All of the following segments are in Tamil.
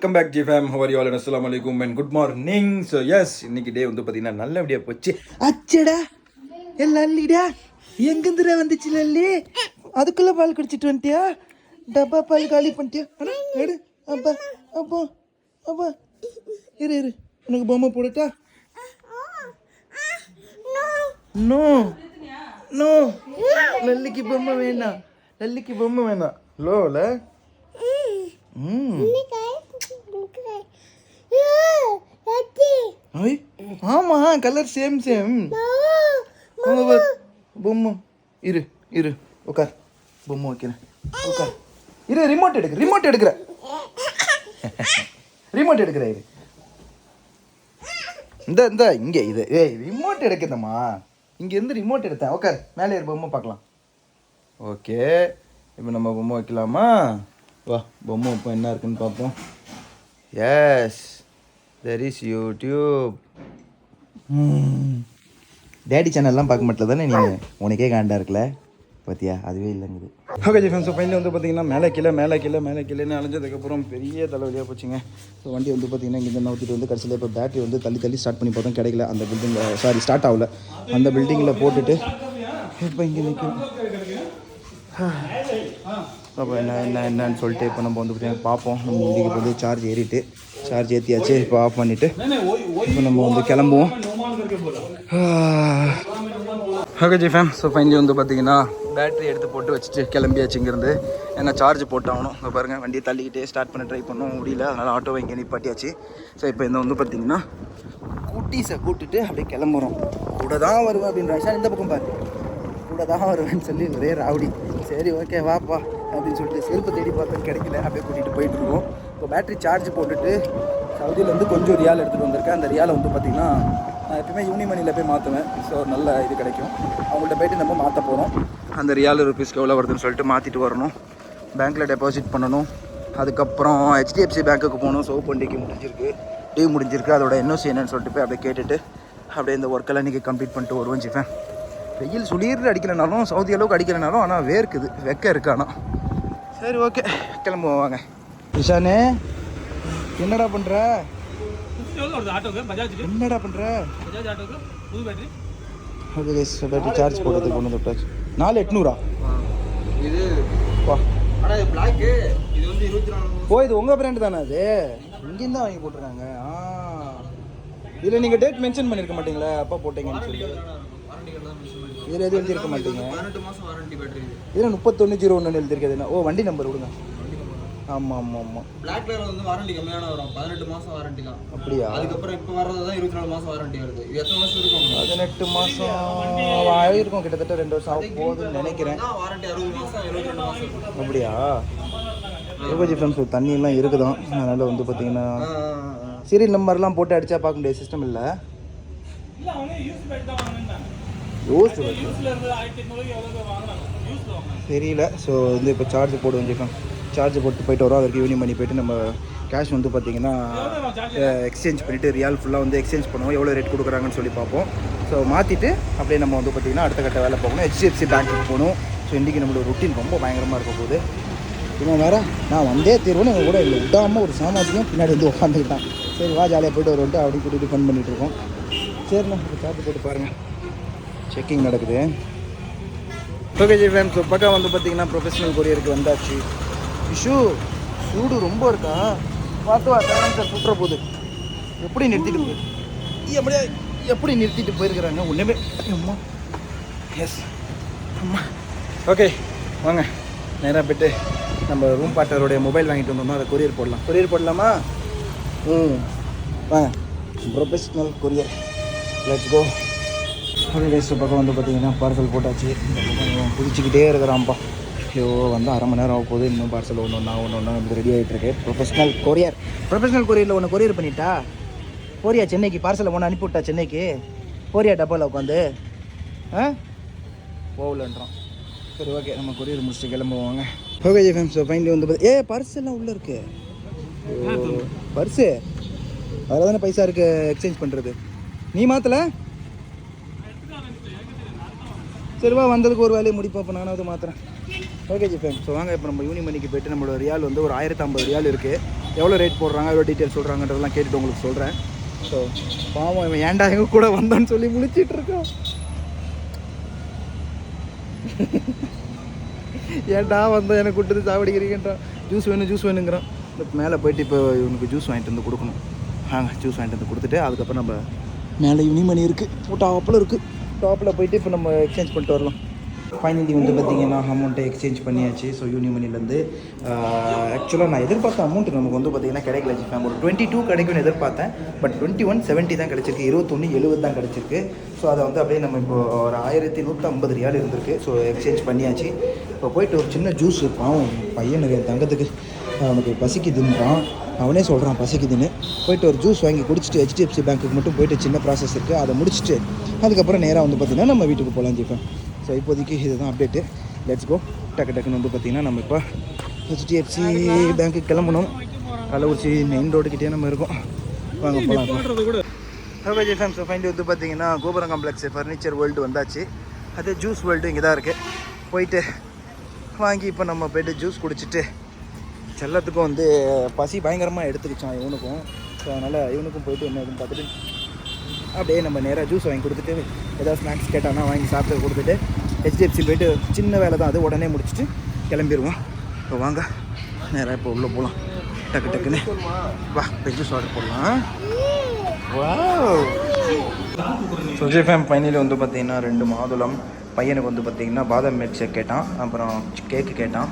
Welcome back ji fam how are you all அஸ்ஸலாமு அலைக்கும் and good morning so yes இன்னைக்கு டே வந்து பார்த்தீங்கன்னா நல்லபடியாக போச்சு. அச்சடா! ஏ லல்லிடா! எங்கேருந்துடா வந்துச்சு லல்லி? அதுக்குள்ளே பால் குடிச்சிட்டு வந்துட்டியா? டப்பா பால் காலி பண்ணிட்டியா? எடு. அப்பா அப்போ அப்பா. இரு இரு. உனக்கு பொம்மை போடட்டா? நோ. நோ. லல்லிக்கு பொம்மை வேணாம். லல்லிக்கு பொம்மை வேணாம். லோல. ம். ஐ ஆமா கலர் சேம் சேம் பொம்மை. இரு இரு உட்கார் பொம்மை வைக்கிறேன். உட்கார் இரு ரிமோட் எடுக்க ரிமோட் எடுக்கிற. ரிமோட் எடுக்கிற இரு. இந்த இந்த இங்கே இது. ஏய் ரிமோட் எடுக்குதம்மா இங்கேருந்து ரிமோட் எடுத்தேன். உட்கார் மேலே இரு பொம்மை பார்க்கலாம். ஓகே. இப்போ நம்ம பொம்மை வைக்கலாமா? வா பொம்மை இப்போ என்ன இருக்குன்னு பார்ப்போம். Yes there is YouTube daddy சேனல்லாம் பார்க்க மாட்டல தானே நீ? உனக்கே காண்டா இருக்கல? பார்த்தியா அதுவே இல்லைங்குது. ஓகே ஜி ஃப்ரெண்ட்ஸ் ஃபைனலி வந்து பார்த்தீங்கன்னா மேலே கீழே மேலே கீழே மேலே கீழேன்னு அலைஞ்சதுக்கப்புறம் பெரிய தலைவலியாக போச்சுங்க. ஸோ வண்டி வந்து பார்த்தீங்கன்னா இங்கே நவுத்திட்டு வந்து கடைசியில் இப்போ பேட்டரி வந்து தள்ளி தள்ளி ஸ்டார்ட் பண்ணி பார்த்தோம். கிடைக்கல. அந்த பில்டிங்கில் சாரி ஸ்டார்ட் ஆகல. அந்த பில்டிங்கில் போட்டுட்டு இப்போ இங்கே நிற்கும் அப்போ என்ன என்ன என்னன்னு சொல்லிட்டு இப்போ நம்ம வந்து பார்த்தீங்கன்னா பார்ப்போம். நம்ம இதுக்கு வந்து சார்ஜ் ஏறிட்டு. சார்ஜ் ஏற்றியாச்சு இப்போ ஆஃப் பண்ணிவிட்டு இப்போ நம்ம வந்து கிளம்புவோம். Okay ji fam so finally வந்து பார்த்தீங்கன்னா பேட்டரி எடுத்து போட்டு வச்சுட்டு கிளம்பியாச்சு இங்கேருந்து. ஏன்னா சார்ஜ் போட்டாகணும். இங்கே பாருங்கள் வண்டியை தள்ளிக்கிட்டே ஸ்டார்ட் பண்ண ட்ரை பண்ணோம் முடியல. அதனால் ஆட்டோவை இங்கே நிப்பாட்டியாச்சு. ஸோ இப்போ இந்த வந்து பார்த்தீங்கன்னா குட்டீஸை கூட்டிட்டு அப்படியே கிளம்புறோம். கூட தான் வருவேன் அப்படின்னு இந்த பக்கம் பாரு. கூட தான் வருவேன்னு சொல்லி ஒரே ராவடி சரி ஓகே வாப்பா அப்படின்னு சொல்லிட்டு செருப்பு தேடி பார்த்தா கிடைக்கல. அப்படியே கூட்டிகிட்டு போயிட்டுருக்கோம் இப்போ பேட்டரி சார்ஜ் போட்டுட்டு சவுதியிலேருந்து கொஞ்சம் ரியால் எடுத்துகிட்டு வந்திருக்கேன். அந்த ரியாலை வந்து பார்த்திங்கன்னா நான் எப்பயுமே யூனிமணியில் போய் மாற்றுவேன் ஸோ நல்ல இது கிடைக்கும். அவங்கள்ட்ட போயிட்டு நம்ம மாற்ற போகிறோம் அந்த ரியால் ருபீஸ்க்கு எவ்வளோ வருதுன்னு சொல்லிட்டு மாற்றிட்டு வரணும். பேங்க்கில் டெபாசிட் பண்ணணும். அதுக்கப்புறம் ஹெச்டிஎஃப்சி பேங்க்குக்கு போகணும். சோப் வண்டிக்கு முடிஞ்சிருக்கு. டீ முடிஞ்சிருக்கு. அதோட என்ஓசி என்னன்னு சொல்லிட்டு போய் அப்படியே கேட்டுட்டு அப்படியே இந்த ஒர்க்கெல்லாம் இன்றைக்கி கம்ப்ளீட் பண்ணிட்டு வருவோம் ஜிஃபேன் வெயில் சுளீர்னு அடிக்கலைனாலும் சவுதி அளவுக்கு அடிக்கலைனாலும் ஆனால் வேர்க்குது. வெக்க இருக்கு ஆனால் சரி ஓகே கிளம்புவோம் வாங்க. இஷானே என்னடா பஜாஜ் என்னடா battery okay guys battery charge போடுறதுக்கு கொண்டு வந்து விட்டாச்சு நாலு எட்நூறா? இது வா. ஓ இது உங்கள் பிராண்ட் தானே அது? இங்கேயும் தான் வாங்கி போட்டிருக்காங்க. ஆ. இதில் நீங்கள் டேட் மென்ஷன் பண்ணியிருக்க மாட்டீங்களா அப்பா போட்டீங்கன்னு சொல்லி. இதில் எதுவும் எழுதியிருக்க மாட்டீங்க? பதினெட்டு மாதம் வாரண்டி பேட்டரி இது. இதில் முப்பத்தொன்று ஜீரோ ஒன்று எழுதியிருக்கிறது என்ன? ஓ வண்டி நம்பர் விடுங்க ஆமாம் ஆமாம் ஆமாம் பிளாக் கலர் வந்து வாரண்டி கம்மியான வரும். பதினெட்டு மாதம் வாரண்டி தான். அப்படியா? அதுக்கப்புறம் இப்போ வர்றது தான் இருபத்தி நாலு மாதம் வாரண்டி வருது. இது எத்தனை வருஷம் இருக்கும்? பதினெட்டு மாதம் ஆயிருக்கும் கிட்டத்தட்ட ரெண்டு வருஷம் ஆக போகுதுன்னு நினைக்கிறேன். வாரண்டி அறுபது மாதம் இருபத்தி ரெண்டு மாதம் அப்படியா? யோகாஜி ஃப்ரெண்ட்ஸ் தண்ணியெல்லாம் இருக்குதான். அதனால் வந்து பார்த்தீங்கன்னா சீரியல் நம்பர்லாம் போட்டு அடிச்சா பார்க்க முடியாது. சிஸ்டம் இல்லை. தெரியல. ஸோ வந்து இப்போ சார்ஜ் போடுவோம் ஜிஃபன் சார்ஜ் போட்டு போயிட்டு வரோம் அதற்கு ஈவினிங் பண்ணி போயிட்டு நம்ம கேஷ் வந்து பார்த்தீங்கன்னா எக்ஸ்சேஞ்ச் பண்ணிவிட்டு ரியால் ஃபுல்லாக வந்து எக்ஸ்சேஞ்ச் பண்ணுவோம். எவ்வளோ ரேட் கொடுக்குறாங்கன்னு சொல்லி பார்ப்போம். ஸோ மாற்றிட்டு அப்படியே நம்ம வந்து பார்த்திங்கன்னா அடுத்த கட்ட வேலை போகணும் ஹெச்டிஎஃப்சி பேங்க்குக்கு போகணும். ஸோ இன்றைக்கி நம்மளோட ருட்டீன் ரொம்ப பயங்கரமாக இருக்க போகுது. இவன் வேறு நான் வந்தே தீர்வுன்னு எங்கள் கூட இல்லை. விடாமல் ஒரு சாமாஜியம் பின்னாடி வந்து உட்காந்துக்கிட்டான். சரி வா ஜாலியாக போயிட்டு வருவோம் அப்படி கூட்டிகிட்டு ஃபன் பண்ணிகிட்டு இருக்கோம். சரிண்ணா இப்போ சார்ஜ் போட்டு பாருங்கள் செக்கிங் நடக்குது. ஓகே ஜி ஃப்ரெண்ட்ஸ் ஸோ பக்கம் வந்து பார்த்தீங்கன்னா ப்ரொஃபஷனல் கொரியருக்கு வந்தாச்சு. இஷு சூடு ரொம்ப இருக்கா? பார்த்து வா சார் சுற்றுற போகுது எப்படி நிறுத்திட்டு போய் எப்படியா எப்படி நிறுத்திட்டு போயிருக்கிறாங்க? ஒன்றுமே அம்மா. எஸ் அம்மா. ஓகே வாங்க. நேராக போய்ட்டு நம்ம ரூம் பார்ட்னருடைய மொபைல் வாங்கிட்டு வந்தோம்னா அதை கொரியர் போடலாம். கொரியர் போடலாமா? ம். வாங்க. Professional courier let's go holidays பக்கம் வந்து பார்த்தீங்கன்னா பார்சல் போட்டாச்சு. குதிச்சுக்கிட்டே இருக்கிறான்ப்பா. ஐயோ வந்து அரை மணி நேரம் ஆக போகுது. இன்னும் பார்சல் ஒன்று ஒன்றா ஒன்று ஒன்றா வந்து ரெடி ஆகிட்டு இருக்கு. ப்ரொஃபஷனல் கொரியர் ப்ரொஃபஷனல் கொரியரில் ஒன்று கொரியர் பண்ணிட்டா? கொரியா சென்னைக்கு பார்சலை ஒன்று அனுப்பிவிட்டா சென்னைக்கு? கொரியா டப்பாவில் உட்காந்து ஆ? போகலன்றோம். சரி ஓகே நம்ம கொரியர் முடிச்சுட்டு கிளம்புவாங்க. Okay ji fam so finally வந்து ஏ பர்ஸெல்லாம் உள்ளே இருக்கு. பர்ஸு அதில் தானே பைசா இருக்கு எக்ஸ்சேஞ்ச் பண்ணுறது நீ மாற்றல சரிவா வந்ததுக்கு ஒரு வேலையை முடிப்போம் அப்போ நானாவது மாத்திரேன் ஓகே ஜிஃபேம் ஸோ வாங்க இப்போ நம்ம யூனிமணிக்கு போயிட்டு நம்மளோட ரியால் வந்து ஒரு ஆயிரத்தி ஐம்பது ரியால் இருக்குது எவ்வளோ ரேட் போடுறாங்க எவ்வளோ டீட்டெயில் சொல்கிறாங்கன்றதெல்லாம் கேட்டுட்டு உங்களுக்கு சொல்கிறேன் ஸோ பாவம் இவன் ஏன்டா எங்க கூட வந்தான்னு சொல்லி முழிச்சிட்டு இருக்கான். ஏன்டா வந்த எனக்கு கூட்டது சாவடிக்கிறீங்கன்றான். ஜூஸ் வேணும் ஜூஸ் வேணுங்கிறான். இப்போ மேலே போயிட்டு இப்போ இவனுக்கு ஜூஸ் வாங்கிட்டு வந்து கொடுக்கணும். வாங்க ஜூஸ் வாங்கிட்டு வந்து கொடுத்துட்டு அதுக்கப்புறம் நம்ம மேலே யூனிமணி இருக்குது டாப்பில் இருக்குது டாப்பில் போயிட்டு இப்போ நம்ம எக்ஸ்சேஞ்ச் பண்ணிட்டு வரலாம். ஃபைனலி வந்து பார்த்தீங்கன்னா அமௌண்ட்டை எக்ஸ்சேஞ்ச் பண்ணியாச்சு. ஸோ யூனிமனிலேருந்து ஆக்சுவலாக நான் எதிர்பார்த்த அமௌண்ட் நமக்கு வந்து பார்த்தீங்கன்னா கிடைக்கல மேம் ஒரு டுவெண்ட்டி டூ கிடைக்கும்னு எதிர்பார்த்தேன். பட் டுவெண்ட்டி ஒன் செவன்ட்டி தான் கிடச்சிருக்கு. இருபத்தொன்று எழுபது தான் கிடச்சிருக்கு. ஸோ அதை வந்து அப்படியே நம்ம இப்போ ஒரு ஆயிரத்தி நூற்றம்பது ரியால் இருந்திருக்கு. ஸோ எக்ஸ்சேஞ்ச் பண்ணியாச்சு. இப்போ போயிட்டு ஒரு சின்ன ஜூஸ் இருப்பான் பையனுக்கு என் தங்கத்துக்கு அவனுக்கு பசிக்குதுன்றான். அவனே சொல்கிறான் பசிக்குதுன்னு. போயிட்டு ஒரு ஜூஸ் வாங்கி குடிச்சிட்டு ஹெச்டிஎஃப்சி பேங்க்குக்கு மட்டும் போயிட்டு சின்ன ப்ராசஸ் இருக்குது அதை முடிச்சுட்டு அதுக்கப்புறம் நேராக வந்து பார்த்திங்கன்னா நம்ம வீட்டுக்கு போகலாம் ஜிப்பேன் ஸோ இப்போதைக்கு இதுதான் அப்டேட்டு லெட்ஸ் கோ டக்கு டக்குன்னு வந்து பார்த்திங்கன்னா நம்ம இப்போ ஹெச்டிஎஃப்சி பேங்க்குக்கு கிளம்பணும். கள்ளக்குறிச்சி மெயின் ரோடுக்கிட்டே நம்ம இருக்கோம். வாங்க போகலாம் ஹலோ ஜிஃபேம் ஸோ ஃபைண்ட் வந்து பார்த்தீங்கன்னா கோபுரம் காம்ப்ளெக்ஸ் ஃபர்னிச்சர் வேர்ல்டு வந்தாச்சு. அது ஜூஸ் வேர்ல்டு இங்கே தான் இருக்குது போயிட்டு வாங்கி இப்போ நம்ம போயிட்டு ஜூஸ் குடிச்சிட்டு செல்லத்துக்கும் வந்து பசி பயங்கரமாக எடுத்துக்கிச்சான் இவனுக்கும். ஸோ அதனால் இவனுக்கும் போயிட்டு என்ன ஏதுன்னு பார்த்துட்டு அப்படியே நம்ம நேராக ஜூஸ் வாங்கி கொடுத்துட்டு ஏதாவது ஸ்நாக்ஸ் கேட்டானா வாங்கி சாப்பிட்டு கொடுத்துட்டு ஹெச்டிஎஃப்சி போயிட்டு சின்ன வேலை தான் அது உடனே முடிச்சுட்டு கிளம்பிடுவோம் இப்போ வாங்க நேராக இப்போ உள்ளே போகலாம் டக்கு டக்குன்னு. வா இப்போ ஜூஸ் ஆர்டர் போடலாம். வா சுஜய் ஃபேம் பையனில் வந்து பார்த்தீங்கன்னா ரெண்டு மாதுளம். பையனுக்கு வந்து பார்த்தீங்கன்னா பாதாம் மில்க் ஷேக் கேட்டான். அப்புறம் கேக்கு கேட்டான்.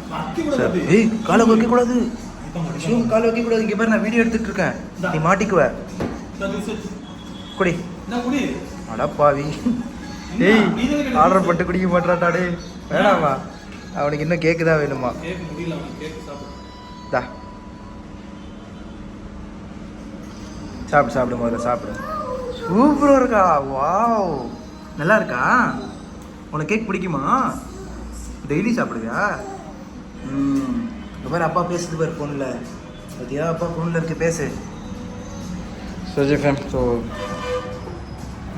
சரி ஏய் காலை வைக்கக்கூடாது ஷூ காலை வைக்கக்கூடாது இங்கே பாரு நான் வீடியோ எடுத்துட்டு இருக்கேன். நீ மாட்டிக்குவேன் குடி. அடப்பாவி ஏய் ஆர்டர் பண்ணிட்டு குடிக்க மாட்டாடா டேய். வேணாமா அவனுக்கு இன்னும் கேக்கு தான் வேணுமா தா. சாப்பிடு சாப்பிடு முதல்ல சாப்பிடு. சூப்பராக இருக்கா? வாவ். நல்லா இருக்கா? உனக்கு கேக் பிடிக்குமா? டெய்லி சாப்பிடுவியா? ம். இந்த மாதிரி அப்பா பேசுது பாரு ஃபோனில் பார்த்தியா அப்பா ஃபோனில் இருக்கு பேசு. சஜி ஃபேம் ஸோ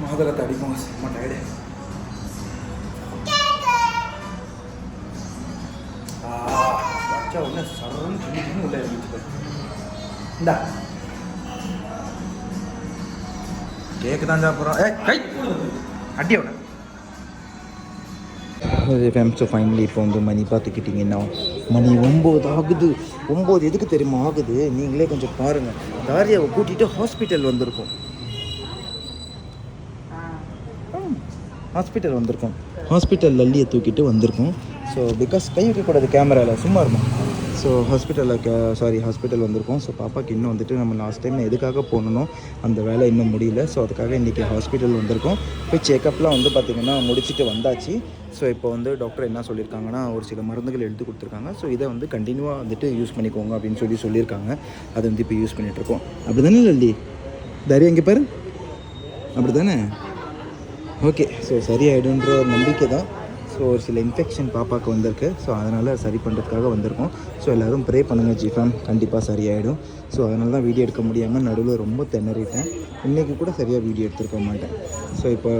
மாதுளத்தை அடிப்போம். செம்ம டயர்டு வச்சா உடனே சரன்னு சொல்லி உள்ளே இருந்துச்சு இந்தா. கேக்கு தான் சாப்பிட்றோம் ஏ கை. அடி அவனை ஃபேம்ஸ் ஃபைனலி இப்போ வந்து மணி பார்த்துக்கிட்டிங்கன்னா மணி ஒம்பது ஆகுது. ஒம்பது எதுக்கு தெரியுமா ஆகுது? நீங்களே கொஞ்சம் பாருங்கள் தாரியாவை கூட்டிகிட்டு ஹாஸ்பிட்டல் வந்திருக்கோம். ஹாஸ்பிட்டல் வந்திருக்கோம். ஹாஸ்பிட்டல் லல்லியை தூக்கிட்டு வந்திருக்கோம். ஸோ பிகாஸ் கை வைக்கக்கூடாது கேமராவில் சும்மா இருக்கும் ஸோ ஹாஸ்பிட்டலில் சாரி ஹாஸ்பிட்டல் வந்திருக்கோம். ஸோ பாப்பாவுக்கு இன்னும் வந்துட்டு நம்ம லாஸ்ட் டைம் எதுக்காக போகணும் அந்த வேலை இன்னும் முடியல. ஸோ அதுக்காக இன்றைக்கி ஹாஸ்பிட்டல் வந்திருக்கோம். போய் செக்கப்லாம் வந்து பார்த்திங்கன்னா முடிச்சுட்டு வந்தாச்சு. ஸோ இப்போ வந்து டாக்டர் என்ன சொல்லியிருக்காங்கன்னா ஒரு சில மருந்துகள் எழுதி கொடுத்துருக்காங்க. ஸோ இதை வந்து கண்டினியூவாக வந்துட்டு யூஸ் பண்ணிக்கோங்க அப்படின்னு சொல்லி சொல்லியிருக்காங்க. அதை வந்து இப்போ யூஸ் பண்ணிகிட்ருக்கோம் அப்படி தானே லல்லி தைரியம் எங்கே பாரு. அப்படி தானே ஓகே ஸோ சரியாயிடுன்ற ஒரு நம்பிக்கை தான். ஸோ ஒரு சில இன்ஃபெக்ஷன் பாப்பாவுக்கு வந்திருக்கு. ஸோ அதனால் சரி பண்ணுறதுக்காக வந்திருக்கோம். ஸோ எல்லோரும் ப்ரே பண்ணுங்கள் ஜிஃபாம் கண்டிப்பாக சரியாயிடும். ஸோ அதனால தான் வீடியோ எடுக்க முடியாமல் நடுவில் ரொம்ப திணறிட்டேன். இன்றைக்கி கூட சரியாக வீடியோ எடுத்துருக்க மாட்டேன். ஸோ இப்போ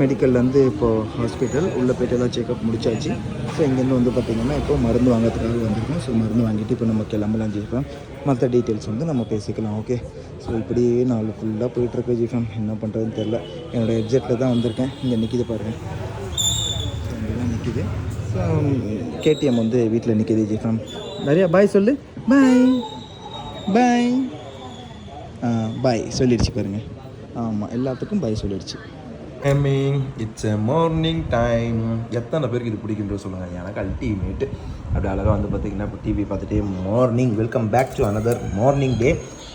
மெடிக்கல்லேருந்து இப்போது ஹாஸ்பிட்டல் உள்ளே போய்ட்டு எல்லாம் செக்அப் முடிச்சாச்சு. ஸோ இங்கேருந்து வந்து பார்த்திங்கன்னா இப்போ மருந்து வாங்குறதுக்காக வந்திருக்கோம். ஸோ மருந்து வாங்கிட்டு இப்போ நம்ம கிளம்பலாம் ஜிஃபாம் மற்ற டீட்டெயில்ஸ் வந்து நம்ம பேசிக்கலாம் ஓகே ஸோ இப்படியே நாள் ஃபுல்லாக போயிட்டுருக்கு ஜிஃபாம் என்ன பண்ணுறதுன்னு தெரில என்னோடய எக்ஸெட்டில் தான் வந்திருக்கேன். இங்கே நிற்கிது பாருங்கள் ஸோ இங்கே தான் நிற்கிது ஸோ கேடிஎம் வந்து வீட்டில் நிற்கிது ஜிஃபாம் நிறையா பாய் சொல்லு. பாய் பாய் பாய் சொல்லிடுச்சு பாருங்கள் ஆமாம் எல்லாத்துக்கும் பாய் சொல்லிடுச்சு. எம்மிங் இட்ஸ் எ மார்னிங் டைம் எத்தனை பேருக்கு இது பிடிக்குன்றது சொல்லுங்கள் எனக்கு அல்டிமேட் அப்படி அழகாக வந்து பார்த்தீங்கன்னா இப்போ டிவி பார்த்துட்டே morning welcome back to another morning day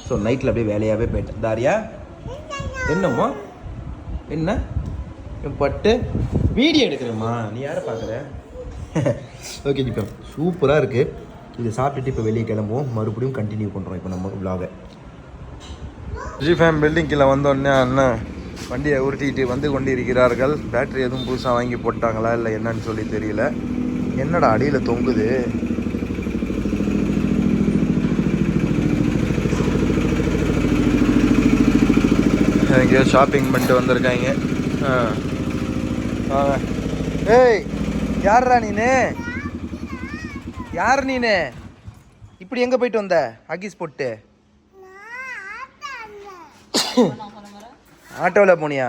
so நைட்டில் அப்படியே வேலையாகவே போயிட்டேன் தாரியா? என்னம்மா? என்ன? பட்டு. வீடியோ எடுக்கிறேம்மா. நீ யாரை பார்க்குற? ஓகே இப்போ சூப்பராக இருக்குது இதை சாப்பிட்டுட்டு இப்போ வெளியே கிளம்புவோம். மறுபடியும் கண்டினியூ பண்ணுறோம் இப்போ நம்ம விலாகை ஜி ஃபேம் பில்டிங் கீழே வந்தோடனே அண்ணன் வண்டியை உருட்டிட்டு வந்து கொண்டிருக்கிறார்கள். பேட்டரி எதுவும் புதுசாக வாங்கி போட்டாங்களா இல்லை என்னன்னு சொல்லி தெரியல. என்னடா அடியில் தொங்குது? எங்கேயோ ஷாப்பிங் பண்ணிட்டு வந்திருக்காங்க. ஏய் யார்ரா நீனு? யார் நீனு? இப்படி எங்கே போயிட்டு வந்த? அகிஸ் போட்டு. ஆட்டோவில் போனியா?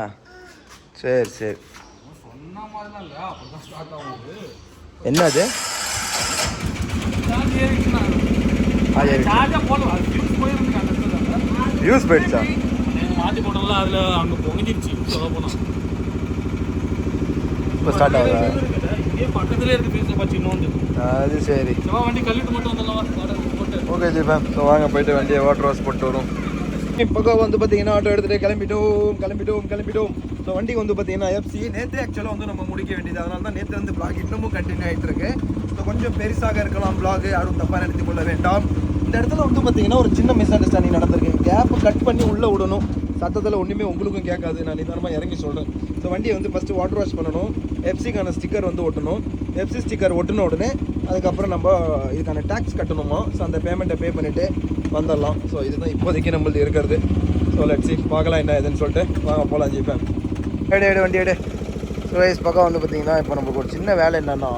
சரி சரி. என்னது? வியூஸ் போயிடுச்சா? மாற்றி போட்டோம்ல அதில் அங்கே பொங்கிடுச்சு சொல்ல போனால் இப்போ ஸ்டார்ட் ஆகுதா? பக்கத்துலேயே இருக்கு பேச பச்சு இன்னொன்று அது சரி. வண்டி கல்லிட்டு மட்டும் வந்துடலாம்? ஓகே ஸோ வாங்க போயிட்டு வண்டியை வாட்டர் வாஷ் போட்டு வரும் இப்போ வந்து பார்த்தீங்கன்னா ஆட்டோ எடுத்துகிட்டு கிளம்பிட்டோம் கிளம்பிட்டோம் கிளம்பிட்டோம். ஸோ வண்டி வந்து பார்த்தீங்கன்னா எஃப்சி நேற்று ஆக்சுவலாக வந்து நம்ம முடிக்க வேண்டியது. அதனால தான் நேற்று வந்து பிளாக் இன்னமும் கண்டினியூ ஆகிட்டு இருக்கு. ஸோ கொஞ்சம் பெருசாக இருக்கலாம் பிளாக் யாரும் தப்பாக நினைத்துக் கொள்ள வேண்டாம். இந்த இடத்துல வந்து பார்த்தீங்கன்னா ஒரு சின்ன மிஸ் அண்டர்ஸ்டாண்டிங் நடந்திருக்கு. கேப் கட் பண்ணி உள்ளே விடணும். சத்தத்தில் ஒன்றுமே உங்களுக்கும் கேட்காது. நான் நிதானமாக இறங்கி சொல்கிறேன் ஸோ வண்டியை வந்து ஃபஸ்ட்டு வாட்டர் வாஷ் பண்ணணும். எஃப்சிக்கான ஸ்டிக்கர் வந்து ஒட்டணும். எஃப்சி ஸ்டிக்கர் ஒட்டின உடனே அதுக்கப்புறம் நம்ம இதுக்கான டேக்ஸ் கட்டணுமா? ஸோ அந்த பேமெண்ட்டை பே பண்ணிவிட்டு வந்துடலாம். ஸோ இதுதான் இப்போதைக்கு நம்மளது இருக்கிறது. ஸோ லெட்ஸி பார்க்கலாம் என்ன ஏதுன்னு சொல்லிட்டு. வாங்க போகலாம் ஜிப்பேன் எடு எடு வண்டி எடு. சுரேஷ் பக்கம் வந்து பார்த்தீங்கன்னா இப்போ நமக்கு ஒரு சின்ன வேலை என்னென்னா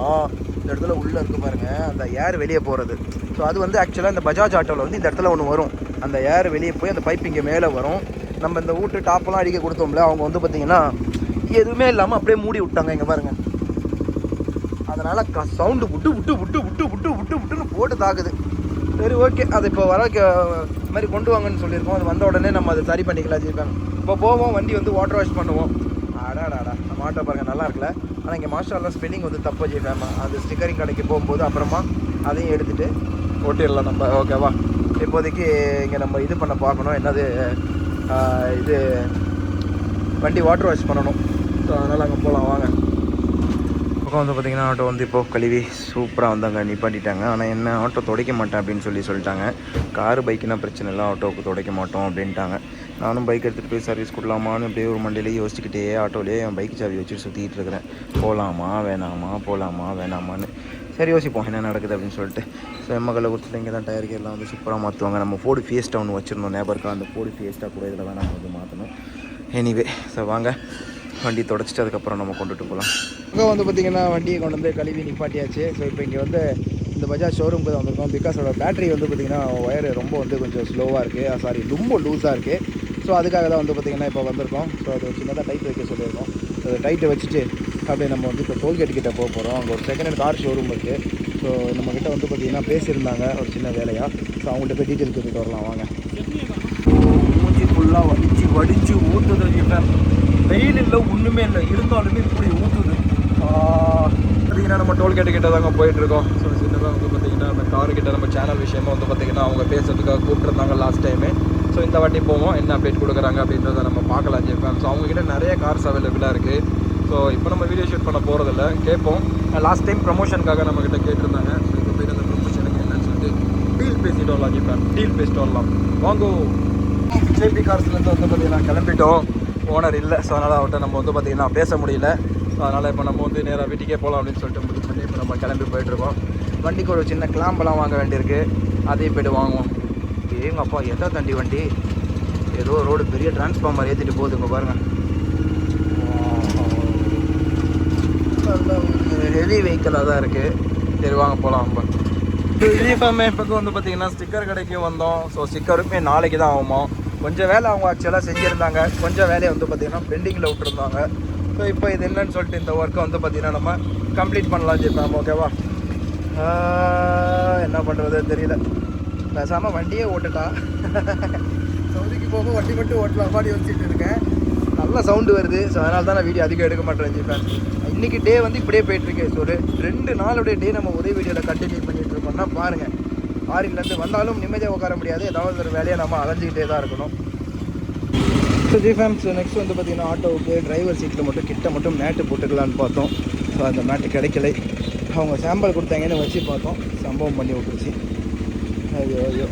இந்த இடத்துல உள்ளே இருக்கு பாருங்க. அந்த ஏர் வெளியே போகிறது ஸோ அது வந்து ஆக்சுவலாக இந்த பஜாஜ் ஆட்டோவில் வந்து இந்த இடத்துல ஒன்று வரும். அந்த ஏர் வெளியே போய் அந்த பைப் இங்கே மேலே வரும். நம்ம இந்த வீட்டு டாப்பெல்லாம் அடிக்க கொடுத்தோம்ல அவங்க வந்து பார்த்தீங்கன்னா எதுவுமே இல்லாமல் அப்படியே மூடி விட்டாங்க இங்கே பாருங்கள் அதனால் க சவுண்டு விட்டு விட்டு விட்டு விட்டு விட்டு விட்டு விட்டுன்னு போட்டு தாக்குது. சரி ஓகே அது இப்போ வர இது மாதிரி கொண்டு வாங்கன்னு சொல்லியிருக்கோம். அது வந்த உடனே நம்ம அதை சரி பண்ணிக்கலாம் ஜிபேம் இப்போ போவோம் வண்டி வந்து வாட்டர் வாஷ் பண்ணுவோம். அடாடாடா நம்ம ஆட்டோ பாருங்க நல்லா இருக்குல்ல? ஆனால் இங்கே மாஸ்டர்லாம் ஸ்பெல்லிங் வந்து தப்பு ஜிபேம் அது ஸ்டிக்கரிங் கடைக்கு போகும்போது அப்புறமா அதையும் எடுத்துகிட்டு ஓட்டிடலாம் நம்ம. ஓகேவா இப்போதைக்கு இங்கே நம்ம இது பண்ண பார்க்கணும். என்னது இது வண்டி வாட்டர் வாஷ் பண்ணணும். ஸோ அதனால் அங்கே போகலாம் வாங்க. பக்கம் வந்து பார்த்தீங்கன்னா ஆட்டோ வந்து இப்போ கழுவி சூப்பராக வந்து அங்கே நிப்பாட்டிட்டாங்க. ஆனால் என்ன ஆட்டோ துடைக்க மாட்டேன் அப்படின்னு சொல்லி சொல்லிட்டாங்க. காரு பைக்குனா பிரச்சனை இல்லை ஆட்டோவுக்கு துடைக்க மாட்டோம் அப்படின்ட்டாங்க. நானும் பைக் எடுத்துகிட்டு போய் சர்வீஸ் கொடுக்கலாமான்னு அப்படியே ஒரு மண்டையிலே யோசிச்சுக்கிட்டே ஆட்டோலேயே என் பைக் சாவி வச்சு சுற்றிட்டு இருக்கிறேன். போகலாமா வேணாமா போகலாமா வேணாமான்னு. சரி யோசிப்போம் என்ன நடக்குது அப்படின்னு சொல்லிட்டு. ஸோ எம்மகளில் கொடுத்துட்டு இங்கே தான் டயர் எல்லாம் வந்து சூப்பராக மாற்றுவாங்க நம்ம ஃபோர்டு ஃபியஸ்டா ஒன்று வச்சுருந்தோம் நேபர்க்கா அந்த ஃபோர்டு ஃபியஸ்டா கூட இதில் வேணாம் வந்து மாற்றணும் எனிவே ஸோ வாங்க. வண்டி தொடச்சிட்டு அதுக்கப்புறம் நம்ம கொண்டுட்டு போகலாம். இங்கே வந்து பார்த்திங்கன்னா வண்டியை கொண்டு வந்து கழுவி நிப்பாட்டியாச்சு. ஸோ இப்போ இங்கே வந்து இந்த பஜாஜ் ஷோரூமுக்கு தான் வந்திருக்கோம். பிகாஸ் அதோட பேட்டரி வந்து பார்த்திங்கன்னா ஒயர் ரொம்ப வந்து கொஞ்சம் ஸ்லோவாக இருக்குது சாரி ரொம்ப லூஸாக இருக்குது ஸோ அதுக்காக தான் வந்து பார்த்திங்கன்னா இப்போ வந்திருக்கோம். ஸோ அது சின்னதாக டைட் வைக்க சொல்லியிருக்கோம். ஸோ அதை டைட்டை வச்சுட்டு அப்படியே நம்ம வந்து இப்போ டோல்கேட் கிட்ட போக போகிறோம் அங்கே ஒரு செகண்ட் ஹேண்ட் கார் ஷோரூம் இருக்குது ஸோ நம்மக்கிட்ட வந்து பார்த்திங்கன்னா பேசியிருந்தாங்க. ஒரு சின்ன வேலையாக ஸோ அவங்கள்ட்ட போய் டீட்டெயில் கேட்டுட்டு வரலாம். வாங்க. மூஞ்சி ஃபுல்லாக வடிச்சு ஊற்றுது இப்போ வெயில் இல்லை ஒன்றுமே இல்லை. இருந்தாலுமே இப்படி ஊற்றுது பார்த்தீங்கன்னா நம்ம டோல்கேட்டு கிட்ட தாங்க போயிட்டு இருக்கோம். ஸோ சின்னதாக வந்து பார்த்தீங்கன்னா அந்த காரு கிட்ட நம்ம சேனல் விஷயமா வந்து பார்த்தீங்கன்னா அவங்க பேசுறதுக்காக கூப்பிட்டுருந்தாங்க லாஸ்ட் டைமு ஸோ இந்த வாட்டி போவோம். என்ன அப்டேட் கொடுக்குறாங்க அப்படின்றத நம்ம பார்க்கலாம் ஜெய்ஃபேம் ஸோ அவங்ககிட்ட நிறைய கார்ஸ் அவைலபிளாக இருக்குது ஸோ இப்போ நம்ம வீடியோ ஷூட் பண்ண போகிறதில்ல கேட்போம். லாஸ்ட் டைம் ப்ரமோஷனுக்காக நம்ம கிட்ட கேட்டிருந்தாங்க. ஸோ இப்போ போய் அந்த ப்ரமோஷனுக்கு என்னன்னு சொல்லிட்டு டீல் பேசிட்டு வரலாம் ஜெய்ஃபேம் டீல் பேசிட்டு வரலாம் வாங்கோ ஜேபி கார்ஸ்லேருந்து வந்து பார்த்தீங்கன்னா கிளம்பிட்டோம். ஓனர் இல்லை ஸோ அதனால் அவர்கிட்ட நம்ம வந்து பார்த்திங்கன்னா பேச முடியல. ஸோ அதனால் இப்போ நம்ம வந்து நேராக வீட்டுக்கே போகலாம் அப்படின்னு சொல்லிட்டு முடிவு பண்ணி இப்போ நம்ம கிளம்பி போயிட்டுருக்கோம் வண்டிக்கு ஒரு சின்ன கிளாம்பெல்லாம் வாங்க வேண்டியிருக்கு. அதையும் போய்ட்டு வாங்குவோம். ஏங்க அப்பா எதா தண்டி வண்டி? ஏதோ ரோடு பெரிய டிரான்ஸ்ஃபார்மர் ஏற்றிட்டு போகுதுங்க பாருங்கள் ஹெவி வெஹிக்கிளாக தான் இருக்குது சரி வாங்க போகலாம் நம்ம ஜிஎஃப்எம்ஏ வந்து பார்த்தீங்கன்னா ஸ்டிக்கர் கடைக்கு வந்தோம். ஸோ ஸ்டிக்கருமே நாளைக்கு தான் ஆகுமா கொஞ்சம் வேலை அவங்க ஆக்சுவலாக செஞ்சுருந்தாங்க. கொஞ்சம் வேலையை வந்து பார்த்தீங்கன்னா பெண்டிங்கில் விட்டுருந்தாங்க. ஸோ இப்போ இது என்னன்னு சொல்லிட்டு இந்த ஒர்க்கை வந்து பார்த்திங்கன்னா நம்ம கம்ப்ளீட் பண்ணலாம் ஜிப்பேம் ஓகேவா என்ன பண்ணுறது தெரியல. பேசாமல் வண்டியே ஓட்டுட்டான் சவுதிக்கு போக வண்டி மட்டும் ஓட்டலாம். மாதிரி யோசிச்சுட்டு இருக்கேன். நல்ல சவுண்டு வருது. ஸோ அதனால தான் நான் வீடியோ அதிகம் எடுக்க மாட்டேன் ஜிப்பேன் இன்றைக்கி டே வந்து இப்படியே போயிட்டுருக்கேன் ஸோ ஒரு ரெண்டு நாளுடைய டே நம்ம ஒரே வீடியோவில் கண்டினியூ பண்ணிகிட்டு இருக்கோம்னா பாருங்கள் ஆறிலேருந்து வந்தாலும் நிம்மதியாக உட்கார முடியாது. ஏதாவது ஒரு வேலையை நம்ம அலைஞ்சிக்கிட்டே தான் இருக்கணும். ஸோ ஜி ஃபேம்ஸ் நெக்ஸ்ட் வந்து பார்த்திங்கன்னா ஆட்டோவுக்கு டிரைவர் சீட்டில் மட்டும் கிட்ட மட்டும் மேட்டு போட்டுக்கலான்னு பார்த்தோம். ஸோ அந்த மேட்டு கிடைக்கல. அவங்க சாம்பிள் கொடுத்தாங்கன்னு வச்சு பார்த்தோம். சம்பவம் பண்ணி விட்டுருச்சு. ஐயோ ஐயோ.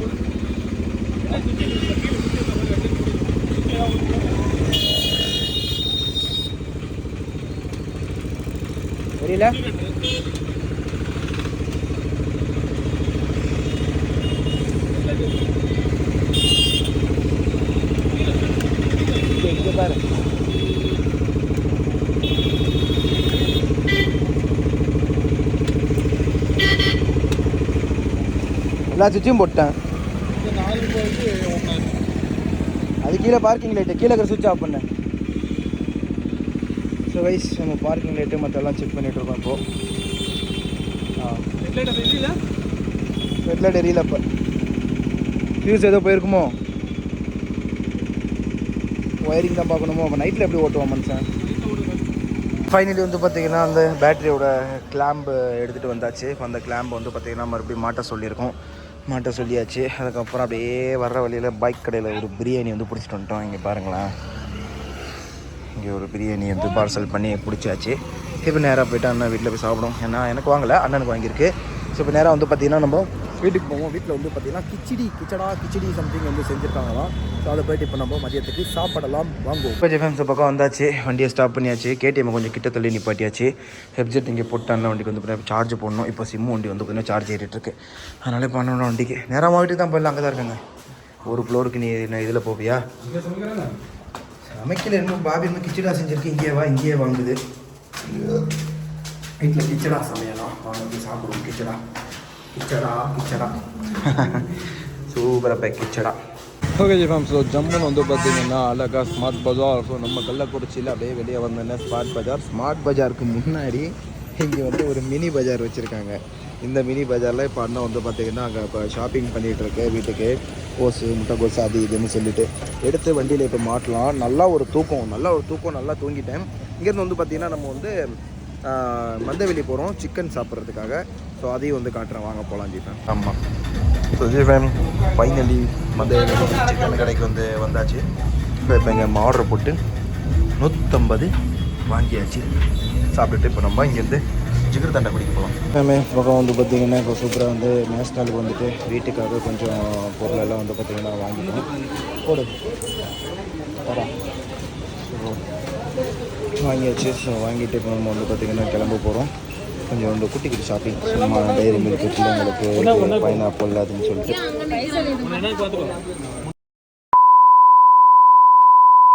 தெரியல இங்க இங்க பாரு எல்லா சுவிட்சும் போட்டேன் அது கீழே பார்க்கிங் லைட்டு கீழே இருக்கிற சுவிட்ச் ஆஃப் பண்ணேன் ஸோ வைஸ் நம்ம பார்க்கிங் லைட்டு மற்றெல்லாம் செக் பண்ணிட்டு இருக்கோம் இப்போ. ஆ. லைட் அப்போ இல்லையா ரெட் லைட் எரியல இப்போ ஃபியூஸ் ஏதோ போயிருக்குமோ? ஒயரிங் தான் பார்க்கணுமோ? அப்போ நைட்டில் எப்படி ஓட்டுவோம் மனுஷன்? ஃபைனலி வந்து பார்த்தீங்கன்னா அந்த பேட்டரியோட கிளாம்பு எடுத்துகிட்டு வந்தாச்சு. இப்போ அந்த கிளாம்பு வந்து பார்த்தீங்கன்னா மறுபடியும் மாட்ட சொல்லியிருக்கோம். மாட்ட சொல்லியாச்சு. அதுக்கப்புறம் அப்படியே வர்ற வழியில் பைக் கடையில் ஒரு பிரியாணி வந்து பிடிச்சிட்டு வந்துட்டோம். இங்கே பாருங்களேன். இங்கே ஒரு பிரியாணி வந்து பார்சல் பண்ணி பிடிச்சாச்சு. இப்போ நேராக போய்ட்டு அண்ணன் வீட்டில் போய் சாப்பிடும் ஏன்னா எனக்கு வாங்கலை. அண்ணனுக்கு வாங்கியிருக்கு. ஸோ இப்போ நேராக வந்து பார்த்தீங்கன்னா நம்ம வீட்டுக்கு போவோம். வீட்டில் வந்து பார்த்தீங்கன்னா கிச்சடி கிச்சடா கிச்சடி சம்திங் வந்து செஞ்சுருக்காங்களாம் ஸோ அதை போயிட்டு இப்போ நம்ம மதியத்துக்கு சாப்பிடலாம் வாங்குவோம். இப்போ ஜெஃபம்ஸ் பக்கம் வந்தாச்சு. வண்டியை ஸ்டாப் பண்ணியாச்சு. கேடிஎம் கொஞ்சம் கிட்ட தள்ளி நிப்பாட்டியாச்சு. ஹெப்ஜெட் இங்கே போட்டு வண்டிக்கு வந்து பார்த்தீங்கன்னா சார்ஜ் போடணும். இப்போ சிம்மு வண்டி வந்து பார்த்தீங்கன்னா சார்ஜ் ஏறிட்டுருக்கு. அதனால இப்போ வண்டிக்கு. நேரமாக வீட்டுக்கு தான் போயிடலாம். அங்கே தான் இருக்காங்க. ஒரு ஃப்ளோருக்கு நீ என்ன இதில் போவியா? சமைக்கல இன்னும். பாபி இன்னும் கிச்சடா செஞ்சிருக்கு. இங்கேயே வா இங்கேயே வாங்குது. வீட்டில் கிச்சடா சமையலாம். வாங்க சாப்பிடுவோம். கிச்சடா. கிச்சடா கிச்சடா சூப்பராக கிச்சடா ஓகே ஜிஃபாம் ஸோ ஜம்முன்னு வந்து பார்த்தீங்கன்னா அழகா ஸ்மார்ட் பஜார் ஸோ நம்ம கள்ளக்குறிச்சியில் அப்படியே வெளியே வந்தோன்னே ஸ்மார்ட் பஜார் ஸ்மார்ட் பஜாருக்கு முன்னாடி இங்கே வந்து ஒரு மினி பஜார் வச்சுருக்காங்க. இந்த மினி பஜாரில் இப்போ அண்ணன் வந்து பார்த்தீங்கன்னா அங்கே இப்போ ஷாப்பிங் பண்ணிகிட்டு இருக்கு. வீட்டுக்கு கோஸு முட்டைக்கோசு அது இதுன்னு சொல்லிட்டு எடுத்து வண்டியில் இப்போ மாட்டலாம். நல்லா ஒரு தூக்கம் நல்லா ஒரு தூக்கம் நல்லா தூங்கிட்டேன். இங்கேருந்து வந்து பார்த்தீங்கன்னா நம்ம வந்து மந்தவெளி போகிறோம் சிக்கன் சாப்பிட்றதுக்காக. ஸோ அதையும் வந்து காட்டுறேன். வாங்க போகலாம் ஜிஃபேன் ஆமாம் ஸோ ஜிஃபேன் ஃபைனலி மந்தவெளி சிக்கன் கடைக்கு வந்து வந்தாச்சு. இப்போ இப்போ இங்கே ஆர்டர் போட்டு நூற்றம்பது வாங்கியாச்சு. சாப்பிட்டுட்டு இப்போ நம்ம இங்கேருந்து ஜிகர் தண்டை குடிக்க போகலாம் எல்லாமே பக்கம் வந்து பார்த்திங்கன்னா இப்போ சூப்பராக வந்து நேஷ்னலுக்கு வந்துட்டு வீட்டுக்காக கொஞ்சம் பொருளெல்லாம் வந்து பார்த்திங்கன்னா வாங்கிட்டோம் போடு. வரா வாங்கியாச்சு. ஸோ வாங்கிட்டு இப்போ நம்ம வந்து பார்த்திங்கன்னா கிளம்ப போகிறோம் கொஞ்சம் வந்து குட்டி குட்டி ஷாப்பிங் சும்மா டைரி மில்க் பிள்ளைங்களுக்கு பைனாப்பிள் அதுன்னு சொல்லிட்டு.